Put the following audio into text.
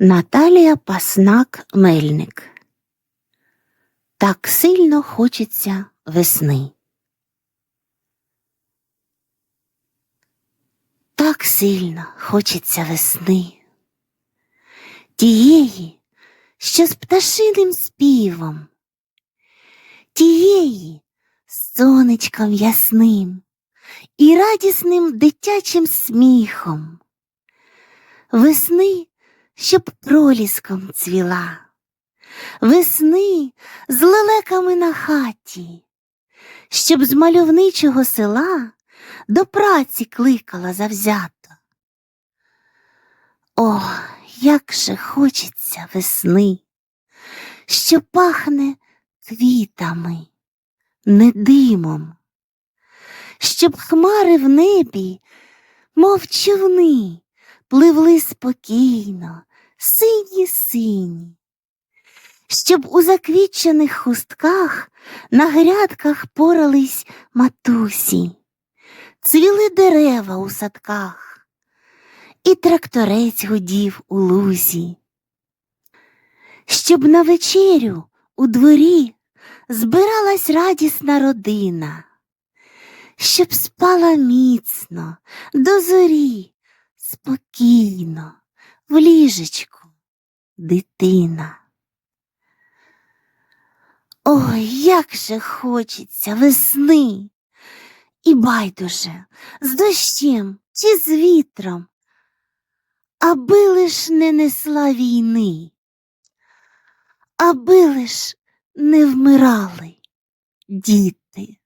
Наталія Паснак Мельник. Так сильно хочеться весни. Так сильно хочеться весни. Тієї, що з пташиним співом, тієї з сонечком ясним і радісним дитячим сміхом. Весни, щоб проліском цвіла, весни з лелеками на хаті, щоб з мальовничого села до праці кликала завзято. О, як же хочеться весни, що пахне квітами, не димом, щоб хмари в небі, мов човни, пливли спокійно, сині сині, щоб у заквітчених хустках на грядках порались матусі, цвіли дерева у садках, і тракторець гудів у лузі, щоб на вечерю у дворі збиралась радісна родина, щоб спала міцно до зорі спокійно, в ліжечку, дитина. Ой, як же хочеться весни, і байдуже, з дощем чи з вітром, аби лиш не несла війни, аби лиш не вмирали діти.